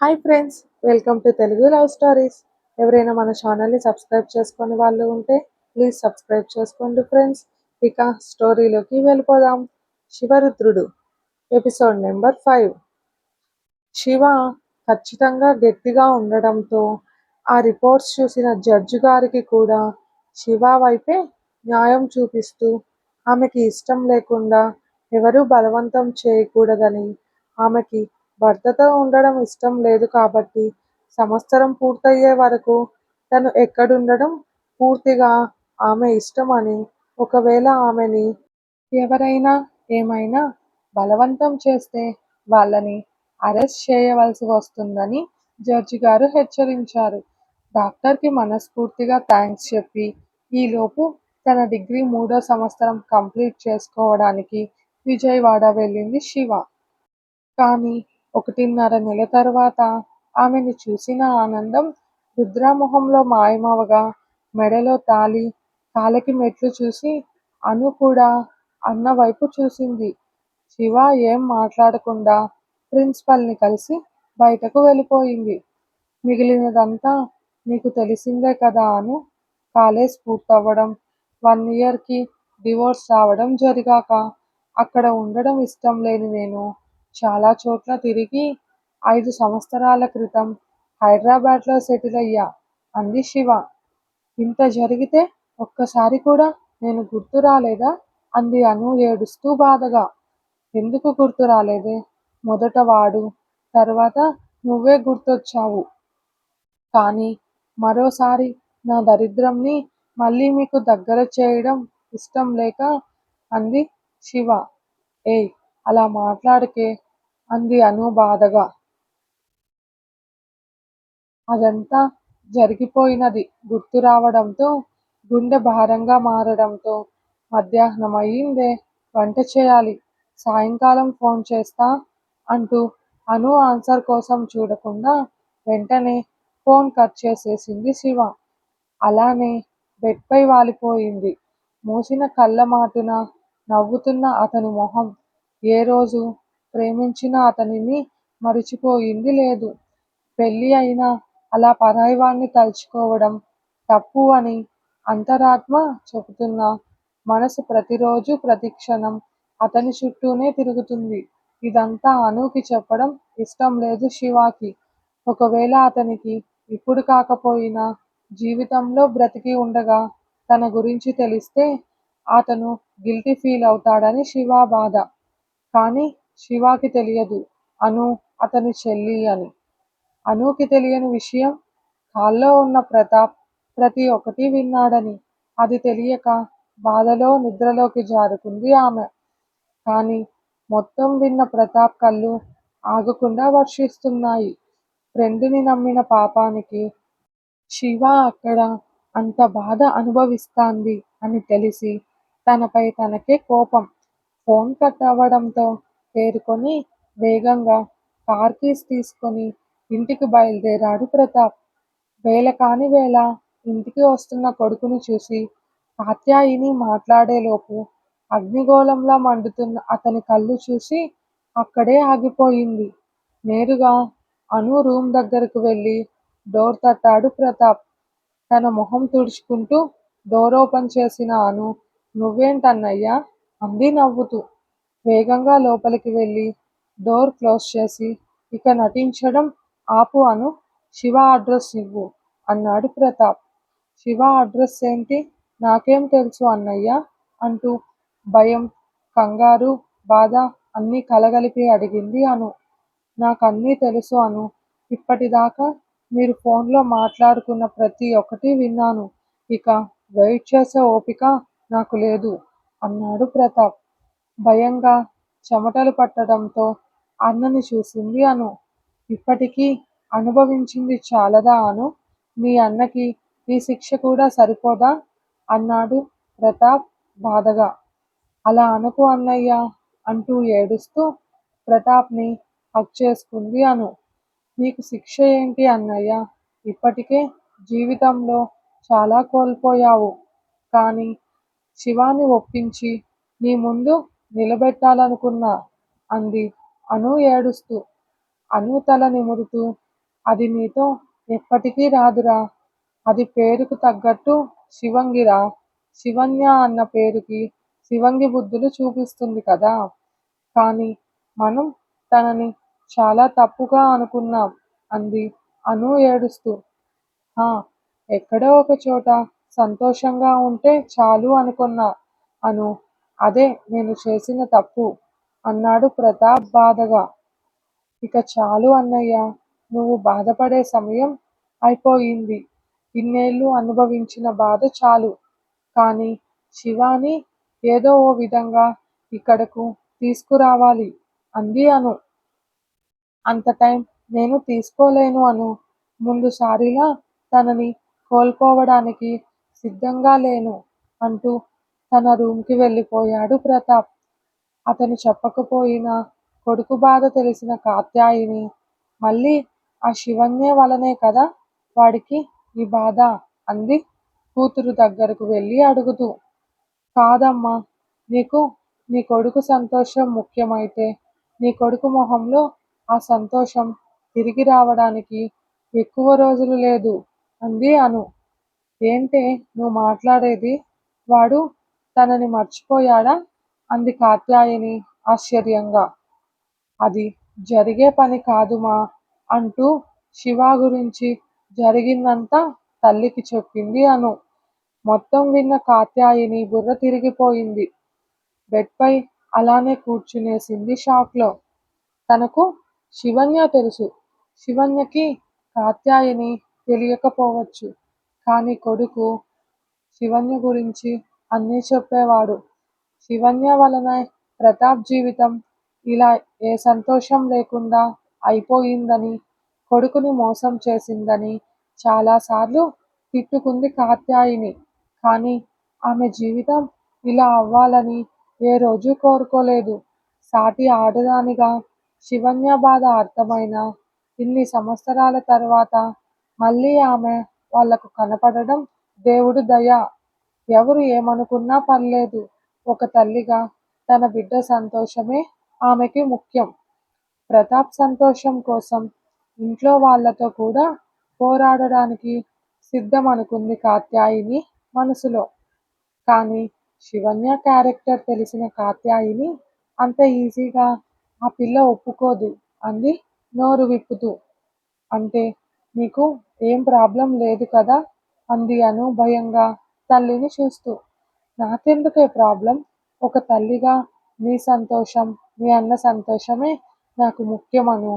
Hi friends welcome to Telugu love stories. ఎవరైనా మన ఛానల్ని సబ్స్క్రైబ్ చేసుకునే వాళ్ళు ఉంటే ప్లీజ్ సబ్స్క్రైబ్ చేసుకోండి ఫ్రెండ్స్. ఇక స్టోరీలోకి వెళ్ళిపోదాం. Shivarudrudu episode number five. Shiva ఖచ్చితంగా గట్టిగా ఉండడంతో ఆ రిపోర్ట్స్ చూసిన జడ్జి గారికి కూడా శివ వైపే న్యాయం చూపిస్తూ ఆమెకి ఇష్టం లేకుండా ఎవరూ బలవంతం చేయకూడదని ఆమెకి భర్తతో ఉండడం ఇష్టం లేదు కాబట్టి సంవత్సరం పూర్తయ్యే వరకు తను ఎక్కడుండడం పూర్తిగా ఆమె ఇష్టం అని ఒకవేళ ఆమెని ఎవరైనా ఏమైనా బలవంతం చేస్తే వాళ్ళని అరెస్ట్ చేయవలసి వస్తుందని జడ్జి గారు హెచ్చరించారు. డాక్టర్కి మనస్ఫూర్తిగా థ్యాంక్స్ చెప్పి ఈలోపు తన డిగ్రీ మూడో సంవత్సరం కంప్లీట్ చేసుకోవడానికి విజయవాడ వెళ్ళింది శివ. కానీ ఒకటిన్నర నెల తర్వాత ఆమెని చూసిన ఆనందం రుద్రామొహంలో మాయమవగా మెడలో తాళి కాలికి మెట్లు చూసి అను కూడా అన్న వైపు చూసింది. శివ ఏం మాట్లాడకుండా ప్రిన్సిపల్ని కలిసి బయటకు వెళ్ళిపోయింది. మిగిలినదంతా నీకు తెలిసిందే కదా అను. కాలేజ్ పూర్తవ్వడం వన్ ఇయర్కి డివోర్స్ రావడం జరిగాక అక్కడ ఉండడం ఇష్టం లేని నేను చాలా చోట్ల తిరిగి ఐదు సంవత్సరాల క్రితం హైదరాబాద్లో సెటిల్ అయ్యా అంది శివ. ఇంత జరిగితే ఒక్కసారి కూడా నేను గుర్తు రాలేదా? అంది అను ఏడుస్తూ బాధగా. ఎందుకు గుర్తు రాలేదే? మొదట వాడు తర్వాత నువ్వే గుర్తొచ్చావు. కానీ మరోసారి నా దరిద్రంని మళ్ళీ మీకు దగ్గర చేయడం ఇష్టం లేక అంది శివ. ఏయ్ అలా మాట్లాడకే అంది అను బాధగా. అదంతా జరిగిపోయినది గుర్తు రావడంతో గుండె భారంగా మారడంతో మధ్యాహ్నం అయ్యిందే వంట చేయాలి సాయంకాలం ఫోన్ చేస్తా అంటూ అను ఆన్సర్ కోసం చూడకుండా వెంటనే ఫోన్ కట్ చేసేసింది శివ. అలానే బెడ్పై వాలిపోయింది. మూసిన కళ్ళ మాటున నవ్వుతున్న అతని మొహం ఏ రోజు ప్రేమించిన అతనిని మరిచిపోయింది లేదు. పెళ్ళి అయినా అలా పరాయివాణ్ణి తలుచుకోవడం తప్పు అని అంతరాత్మ చెబుతున్నా మనసు ప్రతిరోజు ప్రతిక్షణం అతని చుట్టూనే తిరుగుతుంది. ఇదంతా అనుకి చెప్పడం ఇష్టం లేదు శివాకి. ఒకవేళ అతనికి ఇప్పుడు కాకపోయినా జీవితంలో బ్రతికి ఉండగా తన గురించి తెలిస్తే అతను గిల్టీ ఫీల్ అవుతాడని శివ బాధ. కానీ శివాకి తెలియదు. అను అతని చెల్లి అని. అనుకి తెలియని విషయం కాల్లో ఉన్న ప్రతాప్ ప్రతి ఒక్కటి విన్నాడని. అది తెలియక బాధలో నిద్రలోకి జారుకుంది ఆమె. కానీ మొత్తం విన్న ప్రతాప్ కళ్ళు ఆగకుండా వర్షిస్తున్నాయి. ఫ్రెండుని నమ్మిన పాపానికి శివ అక్కడ అంత బాధ అనుభవిస్తాంది అని తెలిసి తనపై తనకే కోపం. ఫోన్ కట్ అవ్వడంతో తేరుకొని వేగంగా కార్ కీస్ తీసుకొని ఇంటికి బయలుదేరాడు ప్రతాప్. వేళ కాని వేళ ఇంటికి వస్తున్న కొడుకుని చూసి కాత్యాయిని మాట్లాడేలోపు అగ్నిగోళంలా మండుతున్న అతని కళ్ళు చూసి అక్కడే ఆగిపోయింది. నేరుగా అను రూమ్ దగ్గరకు వెళ్ళి డోర్ తట్టాడు ప్రతాప్. తన మొహం తుడుచుకుంటూ డోర్ ఓపెన్ చేసిన అను నువ్వేంటన్నయ్యా? అంది నవ్వుతూ. వేగంగా లోపలికి వెళ్ళి డోర్ క్లోజ్ చేసి ఇక నటించడం ఆపు అను శివ అడ్రస్ ఇవ్వు అన్నాడు ప్రతాప్. శివ అడ్రస్ ఏంటి? నాకేం తెలుసు అన్నయ్య అంటూ భయం కంగారు బాధ అన్నీ కలగలిపి అడిగింది అను. నాకన్నీ తెలుసు అను. ఇప్పటిదాకా మీరు ఫోన్లో మాట్లాడుకున్న ప్రతి ఒక్కటి విన్నాను. ఇక వెయిట్ చేసే ఓపిక నాకు లేదు. అన్నాడు ప్రతాప్. భయంగా చెమటలు పట్టడంతో అన్నని చూసింది అను. ఇప్పటికీ అనుభవించింది చాలదా అను? మీ అన్నకి ఈ శిక్ష కూడా సరిపోదా? అన్నాడు ప్రతాప్ బాధగా. అలా అనుకు అన్నయ్య అంటూ ఏడుస్తూ ప్రతాప్ని హక్ చేసుకుంది అను. నీకు శిక్ష ఏంటి అన్నయ్య? ఇప్పటికే జీవితంలో చాలా కోల్పోయావు. కానీ శివాని ఒప్పించి నీ ముందు నిలబెట్టాలనుకున్నా అంది. అను ఏడుస్తూ అను తల నిమురుతూ అది నీతో ఎప్పటికీ రాదురా. అది పేరుకు తగ్గట్టు శివంగిరా. శివన్య అన్న పేరుకి శివంగి బుద్ధులు చూపిస్తుంది కదా. కానీ మనం తనని చాలా తప్పుగా అనుకున్నాం అంది. అను ఏడుస్తూ ఎక్కడో ఒక చోట సంతోషంగా ఉంటే చాలు అనుకున్నా. అను అదే నేను చేసిన తప్పు అన్నాడు ప్రతాప్ బాధగా. ఇక చాలు అన్నయ్య నువ్వు బాధపడే సమయం అయిపోయింది. ఇన్నేళ్ళు అనుభవించిన బాధ చాలు. కానీ శివాని ఏదో ఓ విధంగా ఇక్కడకు తీసుకురావాలి అంది అను. అంత టైం నేను తీసుకోలేను అను. ముందుసారిలా తనని కోల్పోవడానికి సిద్ధంగా లేను అంటూ తన రూమ్కి వెళ్ళిపోయాడు ప్రతాప్. అతను చెప్పకపోయినా కొడుకు బాధ తెలిసిన కాత్యాయిని మళ్ళీ ఆ శివన్య వలనే కదా వాడికి ఈ బాధ అంది కూతురు దగ్గరకు వెళ్ళి అడుగుతూ. కాదమ్మా నీకు నీ కొడుకు సంతోషం ముఖ్యమైతే నీ కొడుకు మొహంలో ఆ సంతోషం తిరిగి రావడానికి ఎక్కువ రోజులు లేదు అంది అను. ఏంటే నువ్వు మాట్లాడేది? వాడు తనని మర్చిపోయాడా? అంది కాత్యాయని ఆశ్చర్యంగా. అది జరిగే పని కాదుమా? అంటూ శివ గురించి జరిగిందంతా తల్లికి చెప్పింది అను. మొత్తం విన్న కాత్యాయని బుర్ర తిరిగిపోయింది. బెడ్పై అలానే కూర్చునేసింది షాక్లో. తనకు శివన్య తెలుసు. శివన్యకి కాత్యాయని తెలియకపోవచ్చు. కానీ కొడుకు శివన్య గురించి అన్నీ చెప్పేవాడు. శివన్య వలనే ప్రతాప్ జీవితం ఇలా ఏ సంతోషం లేకుండా అయిపోయిందని కొడుకుని మోసం చేసిందని చాలాసార్లు తిట్టుకుంది కాత్యాయిని. కానీ ఆమె జీవితం ఇలా అవ్వాలని ఏ రోజు కోరుకోలేదు. సాటి ఆడదానిగా శివన్య బాధ అర్థమైన ఇన్ని సంవత్సరాల తర్వాత మళ్ళీ ఆమె వాళ్ళకు కనపడడం. దేవుడి దయ. ఎవరు ఏమనుకున్నా పర్లేదు. ఒక తల్లిగా తన బిడ్డ సంతోషమే ఆమెకి ముఖ్యం. ప్రతాప్ సంతోషం కోసం ఇంట్లో వాళ్ళతో కూడా పోరాడడానికి సిద్ధం అనుకుంది కాత్యాయిని మనసులో. కానీ శివన్య క్యారెక్టర్ తెలిసిన కాత్యాయిని అంత ఈజీగా ఆ పిల్ల ఒప్పుకోదు అంది నోరు విప్పుతూ. అంటే నీకు ఏం ప్రాబ్లం లేదు కదా అంది అను భయంగా తల్లిని చూస్తూ. నాకెందుకే ప్రాబ్లం? ఒక తల్లిగా నీ సంతోషం మీ అన్న సంతోషమే నాకు ముఖ్యమను.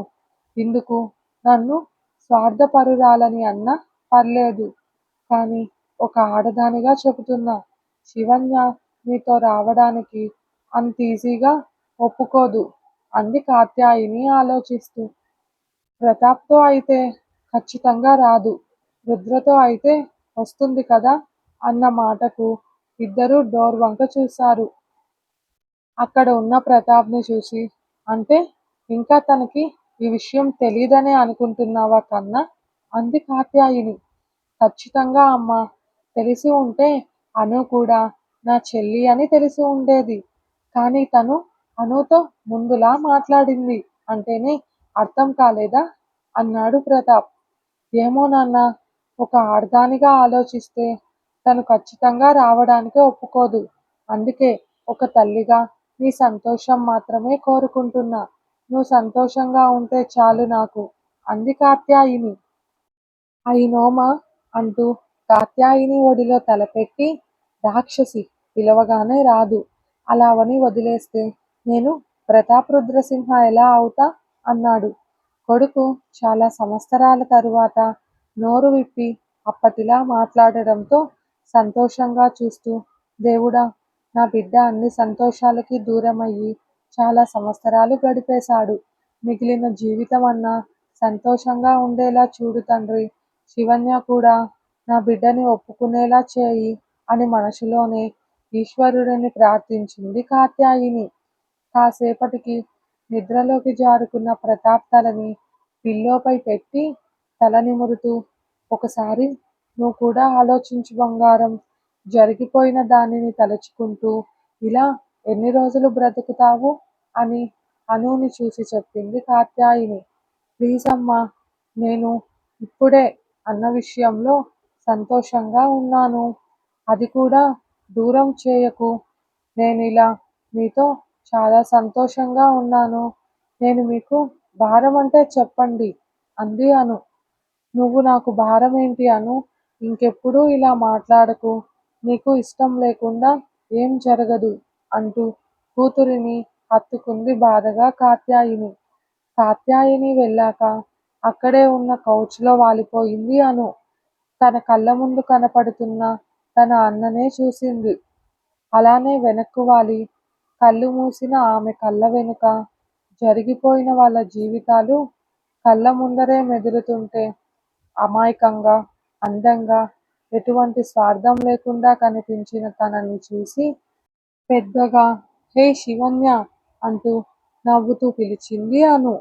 ఇందుకు నన్ను స్వార్థపరురాలని అన్న పర్లేదు. కానీ ఒక ఆడదానిగా చెబుతున్నా శివన్య నీతో రావడానికి అంత ఈజీగా ఒప్పుకోదు అంది కాత్యాయిని ఆలోచిస్తూ. ప్రతాప్తో అయితే ఖచ్చితంగా రాదు. రుద్రతో అయితే వస్తుంది కదా? అన్న మాటకు ఇద్దరూ డోర్ వంక చూశారు. అక్కడ ఉన్న ప్రతాప్ని చూసి అంటే ఇంకా తనకి ఈ విషయం తెలీదనే అనుకుంటున్నావా కన్నా? అంది కాత్యాయిని. ఖచ్చితంగా అమ్మా తెలిసి ఉంటే అను కూడా నా చెల్లి అని తెలిసి ఉండేది. కానీ తను అనుతో ముందులా మాట్లాడింది అంటేనే అర్థం కాలేదా? అన్నాడు ప్రతాప్. ఏమో నాన్న ఒక ఆడదానిగా ఆలోచిస్తే తను ఖచ్చితంగా రావడానికి ఒప్పుకోదు. అందుకే ఒక తల్లిగా నీ సంతోషం మాత్రమే కోరుకుంటున్నా. నువ్వు సంతోషంగా ఉంటే చాలు నాకు. అంది కాత్యాయిని అయినోమా అంటూ కాత్యాయిని ఒడిలో తలపెట్టి రాక్షసి పిలవగానే రాదు. అలా అని వదిలేస్తే నేను ప్రతాప్ రుద్రసింహ ఎలా అవుతా? అన్నాడు. కొడుకు చాలా సంవత్సరాల తరువాత నోరు విప్పి అప్పటిలా మాట్లాడడంతో సంతోషంగా చూస్తూ దేవుడా నా బిడ్డ అన్ని సంతోషాలకి దూరమయ్యి చాలా సంవత్సరాలు గడిపేశాడు. మిగిలిన జీవితం అన్నా సంతోషంగా ఉండేలా చూడు తండ్రి. శివన్య కూడా నా బిడ్డని ఒప్పుకునేలా చేయి అని మనసులోనే ఈశ్వరుడిని ప్రార్థించింది కాత్యాయిని. కాసేపటికి నిద్రలోకి జారుకున్న ప్రతాప్ తలని పిల్లోపై పెట్టి తల నిమురుతూ ఒకసారి నువ్వు కూడా ఆలోచించు బంగారం జరిగిపోయిన దానిని తలుచుకుంటూ ఇలా ఎన్ని రోజులు బ్రతుకుతావు అని అనుని చూసి చెప్పింది కాత్యాయిని ప్లీజ్ అమ్మా నేను ఇప్పుడే అన్న విషయంలో సంతోషంగా ఉన్నాను. అది కూడా దూరం చేయకు. నేను ఇలా మీతో చాలా సంతోషంగా ఉన్నాను. నేను మీకు భారమంటే చెప్పండి అంది అను. నువ్వు నాకు భారమేంటి అనూ? ఇంకెప్పుడూ ఇలా మాట్లాడకు. నీకు ఇష్టం లేకుండా ఏం జరగదు అంటూ కూతురిని హత్తుకుంది బాధగా కాత్యాయిని. కాత్యాయిని వెళ్ళాక అక్కడే ఉన్న కౌచ్లో వాలిపోయింది అను. తన కళ్ళముందు కనపడుతున్న తన అన్ననే చూసింది. అలానే వెనక్కు వాలి కళ్ళు మూసిన ఆమె కళ్ళ వెనుక జరిగిపోయిన వాళ్ళ జీవితాలు కళ్ళ ముందరే మెదులుతుంటే అమాయకంగా, అందంగా, ఎటువంటి స్వార్థం లేకుండా కనిపించిన తనని చూసి పెద్దగా హే శివన్య అంటూ నవ్వుతూ పిలిచింది అను.